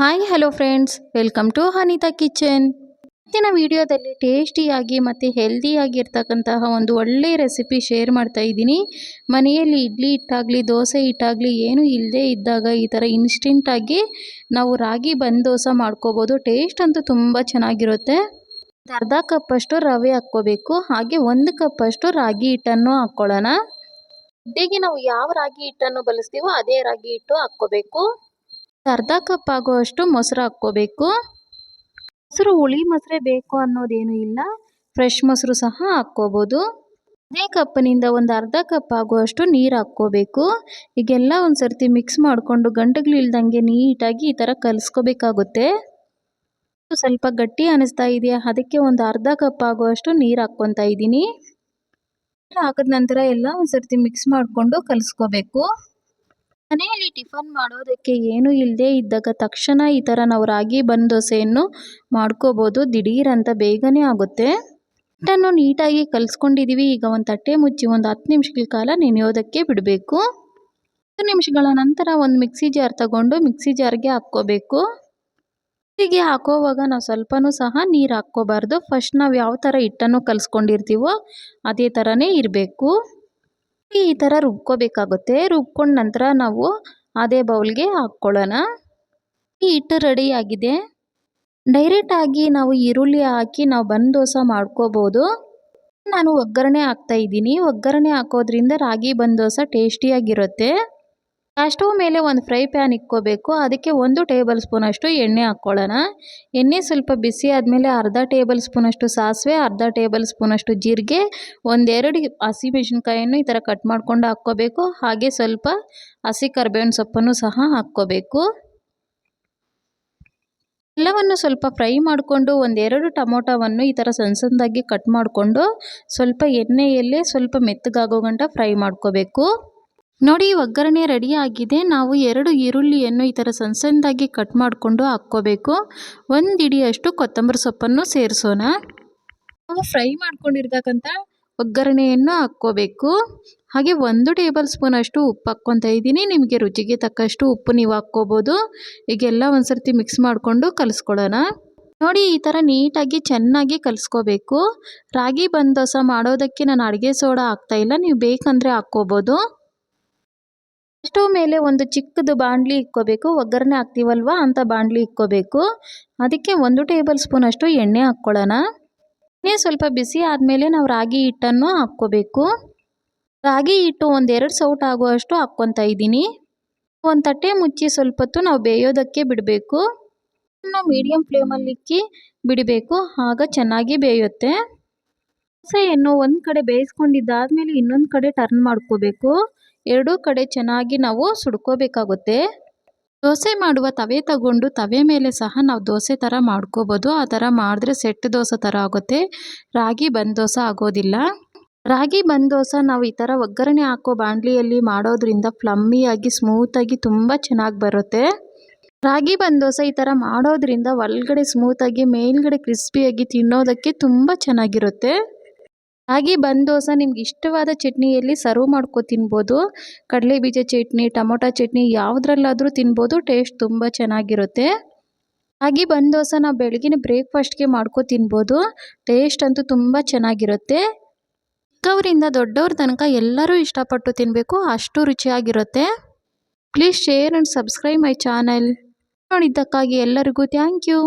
Hi hello friends welcome to Anita kitchen ಇವತ್ತಿನ ವಿಡಿಯೋದಲ್ಲಿ ಟೇಸ್ಟಿಯಾಗಿ ಮತ್ತು ಹೆಲ್ದಿಯಾಗಿರ್ತಕ್ಕಂತಹ ಒಂದು ಒಳ್ಳೆಯ ರೆಸಿಪಿ ಶೇರ್ ಮಾಡ್ತಾ ಇದ್ದೀನಿ. ಮನೆಯಲ್ಲಿ ಇಡ್ಲಿ ಹಿಟ್ಟಾಗಲಿ ದೋಸೆ ಹಿಟ್ಟಾಗಲಿ ಏನೂ ಇಲ್ಲದೇ ಇದ್ದಾಗ ಈ ಥರ ಇನ್ಸ್ಟೆಂಟಾಗಿ ನಾವು ರಾಗಿ ಬಂದ್ ದೋಸೆ ಮಾಡ್ಕೋಬೋದು. ಟೇಸ್ಟ್ ಅಂತೂ ತುಂಬ ಚೆನ್ನಾಗಿರುತ್ತೆ. ಅರ್ಧ ಕಪ್ಪಷ್ಟು ರವೆ ಹಾಕ್ಕೋಬೇಕು. ಹಾಗೆ ಒಂದು ಕಪ್ಪಷ್ಟು ರಾಗಿ ಹಿಟ್ಟನ್ನು ಹಾಕ್ಕೊಳ್ಳೋಣ. ಮುದ್ದೆಗೆ ನಾವು ಯಾವ ರಾಗಿ ಹಿಟ್ಟನ್ನು ಬಳಸ್ತೀವೋ ಅದೇ ರಾಗಿ ಹಿಟ್ಟು ಹಾಕ್ಕೋಬೇಕು. ಅರ್ಧ ಕಪ್ ಆಗುವಷ್ಟು ಮೊಸರು ಹಾಕ್ಕೋಬೇಕು. ಮೊಸರು ಹುಳಿ ಮೊಸರೇ ಬೇಕು ಅನ್ನೋದೇನು ಇಲ್ಲ. ಫ್ರೆಶ್ ಮೊಸರು ಸಹ ಹಾಕ್ಕೋಬೋದು. ಅದೇ ಕಪ್ಪಿನಿಂದ ಒಂದು ಅರ್ಧ ಕಪ್ ಆಗುವಷ್ಟು ನೀರು ಹಾಕ್ಕೋಬೇಕು. ಈಗೆಲ್ಲ ಒಂದು ಸರ್ತಿ ಮಿಕ್ಸ್ ಮಾಡಿಕೊಂಡು ಗಂಟುಗಳಿಲ್ದಂಗೆ ನೀಟಾಗಿ ಈ ಥರ ಕಲಿಸ್ಕೋಬೇಕಾಗುತ್ತೆ. ಸ್ವಲ್ಪ ಗಟ್ಟಿ ಅನಿಸ್ತಾ ಇದೆಯಾ? ಅದಕ್ಕೆ ಒಂದು ಅರ್ಧ ಕಪ್ ಆಗುವಷ್ಟು ನೀರು ಹಾಕ್ಕೊತಾ ಇದ್ದೀನಿ. ನೀರು ಹಾಕಿದ ನಂತರ ಎಲ್ಲ ಒಂದು ಸರ್ತಿ ಮಿಕ್ಸ್ ಮಾಡಿಕೊಂಡು ಕಲಿಸ್ಕೋಬೇಕು. ಮನೆಯಲ್ಲಿ ಟಿಫನ್ ಮಾಡೋದಕ್ಕೆ ಏನೂ ಇಲ್ಲದೆ ಇದ್ದಾಗ ತಕ್ಷಣ ಈ ಥರ ನಾವು ರಾಗಿ ಬಂದ್ ದೋಸೆಯನ್ನು ಮಾಡ್ಕೋಬೋದು. ದಿಢೀರಂತ ಬೇಗನೆ ಆಗುತ್ತೆ. ಹಿಟ್ಟನ್ನು ನೀಟಾಗಿ ಕಲಿಸ್ಕೊಂಡಿದ್ದೀವಿ ಈಗ ಒಂದು ತಟ್ಟೆ ಮುಚ್ಚಿ ಒಂದು ಹತ್ತು ನಿಮಿಷಗಳ ಕಾಲ ನೆನೆಯೋದಕ್ಕೆ ಬಿಡಬೇಕು. ಹತ್ತು ನಿಮಿಷಗಳ ನಂತರ ಒಂದು ಮಿಕ್ಸಿ ಜಾರ್ ತಗೊಂಡು ಮಿಕ್ಸಿ ಜಾರ್ಗೆ ಹಾಕ್ಕೋಬೇಕು. ಮಿಕ್ಸಿಗೆ ಹಾಕೋವಾಗ ನಾವು ಸ್ವಲ್ಪನೂ ಸಹ ನೀರು ಹಾಕ್ಕೋಬಾರ್ದು. ಫಸ್ಟ್ ನಾವು ಯಾವ ಥರ ಹಿಟ್ಟನ್ನು ಕಲಿಸ್ಕೊಂಡಿರ್ತೀವೋ ಅದೇ ಥರನೇ ಇರಬೇಕು. ಈ ಥರ ರುಬ್ಕೋಬೇಕಾಗುತ್ತೆ. ರುಬ್ಕೊಂಡ ನಂತರ ನಾವು ಅದೇ ಬೌಲ್ಗೆ ಹಾಕ್ಕೊಳ್ಳೋಣ. ಈ ಹಿಟ್ಟು ರೆಡಿಯಾಗಿದೆ ಡೈರೆಕ್ಟಾಗಿ ನಾವು ಈರುಳ್ಳಿ ಹಾಕಿ ನಾವು ಬಂದ್ ದೋಸೆ ಮಾಡ್ಕೋಬೋದು. ನಾನು ಒಗ್ಗರಣೆ ಹಾಕ್ತಾ ಇದ್ದೀನಿ. ಒಗ್ಗರಣೆ ಹಾಕೋದ್ರಿಂದ ರಾಗಿ ಬಂದ್ ದೋಸೆ ಟೇಸ್ಟಿಯಾಗಿರುತ್ತೆ ಸ್ಟವ್ ಮೇಲೆ ಒಂದು ಫ್ರೈ ಪ್ಯಾನ್ ಇಕ್ಕೋಬೇಕು. ಅದಕ್ಕೆ ಒಂದು ಟೇಬಲ್ ಸ್ಪೂನಷ್ಟು ಎಣ್ಣೆ ಹಾಕ್ಕೊಳ್ಳೋಣ. ಎಣ್ಣೆ ಸ್ವಲ್ಪ ಬಿಸಿ ಆದಮೇಲೆ ಅರ್ಧ ಟೇಬಲ್ ಸ್ಪೂನಷ್ಟು ಸಾಸಿವೆ, ಅರ್ಧ ಟೇಬಲ್ ಸ್ಪೂನಷ್ಟು ಜೀರಿಗೆ, ಒಂದೆರಡು ಹಸಿಮೆಣ್ಸಿನ್ಕಾಯನ್ನು ಈ ಥರ ಕಟ್ ಮಾಡಿಕೊಂಡು ಹಾಕ್ಕೋಬೇಕು. ಹಾಗೆ ಸ್ವಲ್ಪ ಹಸಿ ಕರ್ಬೇವಿನ ಸೊಪ್ಪನ್ನು ಸಹ ಹಾಕ್ಕೋಬೇಕು. ಎಲ್ಲವನ್ನು ಸ್ವಲ್ಪ ಫ್ರೈ ಮಾಡಿಕೊಂಡು ಒಂದೆರಡು ಟೊಮೊಟೊವನ್ನು ಈ ಥರ ಸಣ್ಣ ಸಣ್ಣದಾಗಿ ಕಟ್ ಮಾಡಿಕೊಂಡು ಸ್ವಲ್ಪ ಎಣ್ಣೆಯಲ್ಲೇ ಸ್ವಲ್ಪ ಮೆತ್ತಗಾಗೋ ಗಂಟ ಫ್ರೈ ಮಾಡ್ಕೋಬೇಕು. ನೋಡಿ, ಒಗ್ಗರಣೆ ರೆಡಿ ಆಗಿದೆ ನಾವು ಎರಡು ಈರುಳ್ಳಿಯನ್ನು ಈ ಥರ ಸಣ್ಣ ಸಣ್ಣದಾಗಿ ಕಟ್ ಮಾಡಿಕೊಂಡು ಹಾಕ್ಕೋಬೇಕು. ಒಂದು ಇಡಿಯಷ್ಟು ಕೊತ್ತಂಬರಿ ಸೊಪ್ಪನ್ನು ಸೇರಿಸೋಣ. ನಾವು ಫ್ರೈ ಮಾಡ್ಕೊಂಡಿರ್ತಕ್ಕಂಥ ಒಗ್ಗರಣೆಯನ್ನು ಹಾಕ್ಕೋಬೇಕು. ಹಾಗೆ ಒಂದು ಟೇಬಲ್ ಸ್ಪೂನ್ ಅಷ್ಟು ಉಪ್ಪು ಹಾಕ್ಕೊತಾ ಇದ್ದೀನಿ. ನಿಮಗೆ ರುಚಿಗೆ ತಕ್ಕಷ್ಟು ಉಪ್ಪು ನೀವು ಹಾಕ್ಕೋಬೋದು. ಈಗೆಲ್ಲ ಒಂದು ಸರ್ತಿ ಮಿಕ್ಸ್ ಮಾಡಿಕೊಂಡು ಕಲಿಸ್ಕೊಳ್ಳೋಣ. ನೋಡಿ, ಈ ಥರ ನೀಟಾಗಿ ಚೆನ್ನಾಗಿ ಕಲಿಸ್ಕೋಬೇಕು. ರಾಗಿ ಬಂದೋಸ ಮಾಡೋದಕ್ಕೆ ನಾನು ಅಡುಗೆ ಸೋಡಾ ಹಾಕ್ತಾಯಿಲ್ಲ ನೀವು ಬೇಕಂದರೆ ಹಾಕ್ಕೋಬೋದು. ಸ್ಟವ್ ಮೇಲೆ ಒಂದು ಚಿಕ್ಕದು ಬಾಣಲಿ ಇಕ್ಕೋಬೇಕು, ಒಗ್ಗರಣೆ ಹಾಕ್ತೀವಲ್ವಾ ಅಂತ ಬಾಣಲಿ ಇಕ್ಕೋಬೇಕು. ಅದಕ್ಕೆ ಒಂದು ಟೇಬಲ್ ಸ್ಪೂನ್ ಅಷ್ಟು ಎಣ್ಣೆ ಹಾಕ್ಕೊಳ್ಳೋಣ. ಎಣ್ಣೆ ಸ್ವಲ್ಪ ಬಿಸಿ ಆದಮೇಲೆ ನಾವು ರಾಗಿ ಹಿಟ್ಟನ್ನು ಹಾಕ್ಕೋಬೇಕು. ರಾಗಿ ಹಿಟ್ಟು ಒಂದೆರಡು ಸೌಟ್ ಆಗುವಷ್ಟು ಹಾಕ್ಕೊತಾ ಇದ್ದೀನಿ. ಒಂದು ತಟ್ಟೆ ಮುಚ್ಚಿ ಸ್ವಲ್ಪ ಹೊತ್ತು ನಾವು ಬೇಯೋದಕ್ಕೆ ಬಿಡಬೇಕು. ಮೀಡಿಯಮ್ ಫ್ಲೇಮಲ್ಲಿ ಇಕ್ಕಿ ಬಿಡಬೇಕು, ಆಗ ಚೆನ್ನಾಗಿ ಬೇಯುತ್ತೆ. ದೋಸೆಯನ್ನು ಒಂದು ಕಡೆ ಬೇಯಿಸ್ಕೊಂಡಿದ್ದಾದಮೇಲೆ ಇನ್ನೊಂದು ಕಡೆ ಟರ್ನ್ ಮಾಡ್ಕೋಬೇಕು. ಎರಡೂ ಕಡೆ ಚೆನ್ನಾಗಿ ನಾವು ಸುಡ್ಕೋಬೇಕಾಗುತ್ತೆ. ದೋಸೆ ಮಾಡುವ ತವೆ ತಗೊಂಡು ತವೆ ಮೇಲೆ ಸಹ ನಾವು ದೋಸೆ ಥರ ಮಾಡ್ಕೋಬೋದು. ಆ ಥರ ಮಾಡಿದ್ರೆ ಸೆಟ್ ದೋಸೆ ಥರ ಆಗುತ್ತೆ. ರಾಗಿ ಬಂದ್ ದೋಸೆ ಆಗೋದಿಲ್ಲ. ರಾಗಿ ಬಂದ್ ದೋಸೆ ನಾವು ಈ ಥರ ಒಗ್ಗರಣೆ ಹಾಕೋ ಬಾಣಲಿಯಲ್ಲಿ ಮಾಡೋದ್ರಿಂದ ಫ್ಲಮ್ಮಿಯಾಗಿ ಸ್ಮೂತಾಗಿ ತುಂಬ ಚೆನ್ನಾಗಿ ಬರುತ್ತೆ. ರಾಗಿ ಬಂದ್ ದೋಸೆ ಈ ಥರ ಮಾಡೋದ್ರಿಂದ ಒಳಗಡೆ ಸ್ಮೂತಾಗಿ ಮೇಲ್ಗಡೆ ಕ್ರಿಸ್ಪಿಯಾಗಿ ತಿನ್ನೋದಕ್ಕೆ ತುಂಬ ಚೆನ್ನಾಗಿರುತ್ತೆ. ರಾಗಿ ಬಂದ್ ದೋಸೆ ನಿಮ್ಗೆ ಇಷ್ಟವಾದ ಚಟ್ನಿಯಲ್ಲಿ ಸರ್ವ್ ಮಾಡ್ಕೊ ತಿನ್ಬೋದು. ಕಡಲೆ ಬೀಜ ಚಟ್ನಿ, ಟೊಮೊಟೊ ಚಟ್ನಿ ಯಾವುದ್ರಲ್ಲಾದರೂ ತಿನ್ಬೋದು ಟೇಸ್ಟ್ ತುಂಬ ಚೆನ್ನಾಗಿರುತ್ತೆ. ಹಾಗೆ ಬಂದ್ ದೋಸೆ ನಾವು ಬೆಳಗಿನ ಬ್ರೇಕ್ಫಾಸ್ಟ್ಗೆ ಮಾಡ್ಕೊ ತಿನ್ಬೋದು. ಟೇಸ್ಟ್ ಅಂತೂ ತುಂಬ ಚೆನ್ನಾಗಿರುತ್ತೆ. ಚಿಕ್ಕವರಿಂದ ದೊಡ್ಡವ್ರ ತನಕ ಎಲ್ಲರೂ ಇಷ್ಟಪಟ್ಟು ತಿನ್ನಬೇಕು ಅಷ್ಟು ರುಚಿಯಾಗಿರುತ್ತೆ. Please share and subscribe my channel ನೋಡಿದ್ದಕ್ಕಾಗಿ ಎಲ್ಲರಿಗೂ ಥ್ಯಾಂಕ್ ಯು